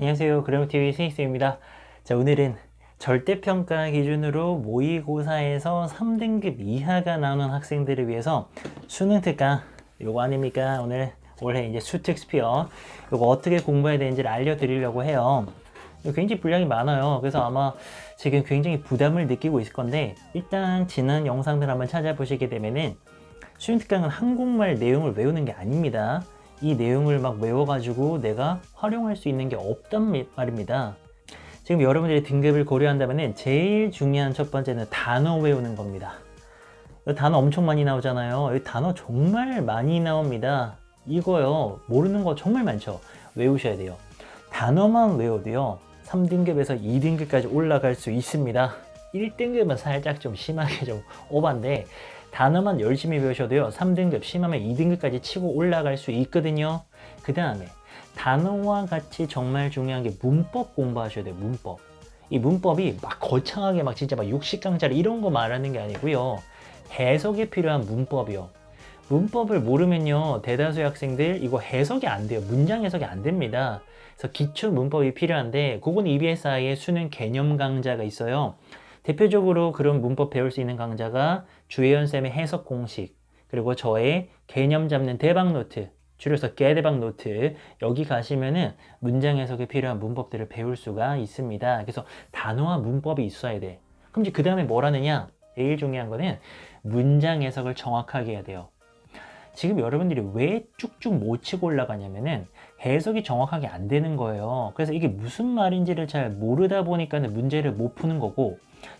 안녕하세요. 그래머TV 스익스입니다. 자, 오늘은 절대평가 기준으로 모의고사에서 3등급 이하가 나오는 학생들을 위해서 수능 특강 요거 아닙니까? 오늘 올해 이제 수특스피어 요거 어떻게 공부해야 되는지를 알려드리려고 해요. 굉장히 분량이 많아요. 그래서 아마 지금 굉장히 부담을 느끼고 있을 건데 일단 지난 영상들 한번 찾아보시게 되면은 수능 특강은 한국말 내용을 외우는 게 아닙니다. 이 내용을 막 외워가지고 내가 활용할 수 있는 게 없단 미- 말입니다. 지금 여러분들이 등급을 고려한다면 제일 중요한 첫 번째는 단어 외우는 겁니다. 이 단어 엄청 많이 나오잖아요. 이 단어 정말 많이 나옵니다. 이거요. 모르는 거 정말 많죠. 외우셔야 돼요. 단어만 외워도요. 3등급에서 2등급까지 올라갈 수 있습니다. 1등급은 살짝 좀 심하게 좀 오반데 단어만 열심히 배우셔도요. 3등급 심하면 2등급까지 치고 올라갈 수 있거든요. 그 다음에 단어와 같이 정말 중요한 게 문법 공부하셔야 돼요. 문법. 이 문법이 막 거창하게 막 진짜 막 60강짜리 이런 거 말하는 게 아니고요. 해석이 필요한 문법이요. 문법을 모르면요. 대다수의 학생들 이거 해석이 안 돼요. 문장 해석이 안 됩니다. 그래서 기초 문법이 필요한데 그건 EBSI의 수능 개념 강좌가 있어요. 대표적으로 그런 문법 배울 수 있는 강좌가 주혜연 쌤의 해석 공식 그리고 저의 개념 잡는 대박 노트 줄여서 깨대박 노트 여기 가시면은 문장 해석에 필요한 문법들을 배울 수가 있습니다. 그래서 단어와 문법이 있어야 돼. 그럼 이제 그 다음에 뭘 하느냐? 제일 중요한 거는 문장 해석을 정확하게 해야 돼요. 지금 여러분들이 왜 쭉쭉 못 치고 올라가냐면은 해석이 정확하게 안 되는 거예요. 그래서 이게 무슨 말인지를 잘 모르다 보니까는 문제를 못 푸는 거고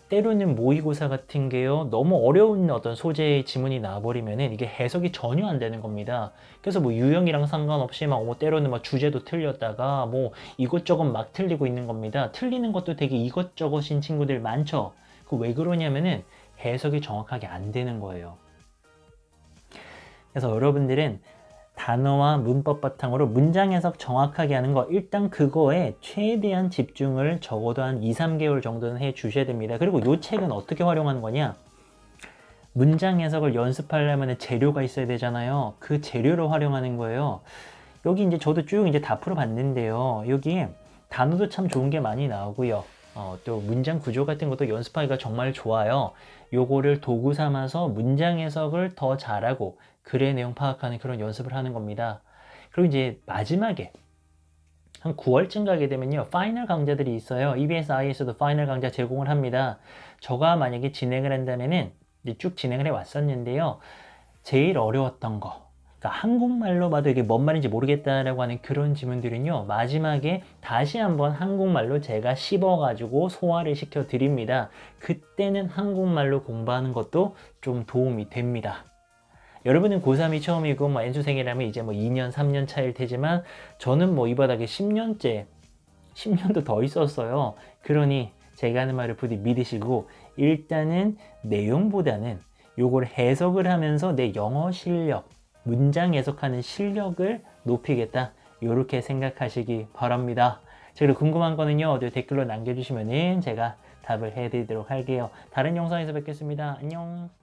때로는 모의고사 같은 게요 너무 어려운 어떤 소재의 지문이 나와버리면은 이게 해석이 전혀 안 되는 겁니다. 그래서 뭐 유형이랑 상관없이 막 뭐 때로는 막 주제도 틀렸다가 뭐 이것저것 막 틀리고 있는 겁니다. 틀리는 것도 되게 이것저것인 친구들 많죠. 그 왜 그러냐면은 해석이 정확하게 안 되는 거예요. 그래서 여러분들은 단어와 문법 바탕으로 문장 해석 정확하게 하는 거 일단 그거에 최대한 집중을 적어도 한 2, 3개월 정도는 해 주셔야 됩니다. 그리고 이 책은 어떻게 활용하는 거냐? 문장 해석을 연습하려면 재료가 있어야 되잖아요. 그 재료를 활용하는 거예요. 여기 이제 저도 쭉 이제 다 풀어봤는데요. 여기 단어도 참 좋은 게 많이 나오고요. 어, 또 문장 구조 같은 것도 연습하기가 정말 좋아요. 요거를 도구 삼아서 문장 해석을 더 잘하고 글의 내용 파악하는 그런 연습을 하는 겁니다. 그리고 이제 마지막에 한 9월쯤 가게 되면요. 파이널 강좌들이 있어요. EBS IS도 파이널 강좌 제공을 합니다. 저가 만약에 진행을 한다면은 이제 쭉 진행을 해 왔었는데요. 제일 어려웠던 거. 그러니까 한국말로 봐도 이게 뭔 말인지 모르겠다라고 하는 그런 지문들은요. 마지막에 다시 한번 한국말로 제가 씹어 가지고 소화를 시켜 드립니다. 그때는 한국말로 공부하는 것도 좀 도움이 됩니다. 여러분은 고3이 처음이고 뭐 N수생이라면 이제 뭐 2년, 3년 차일 테지만 저는 뭐 이 바닥에 10년째, 10년도 더 있었어요. 그러니 제가 하는 말을 부디 믿으시고 일단은 내용보다는 요걸 해석을 하면서 내 영어 실력, 문장 해석하는 실력을 높이겠다. 이렇게 생각하시기 바랍니다. 자, 그리고 궁금한 거는요, 댓글로 남겨주시면은 제가 답을 해드리도록 할게요. 다른 영상에서 뵙겠습니다. 안녕.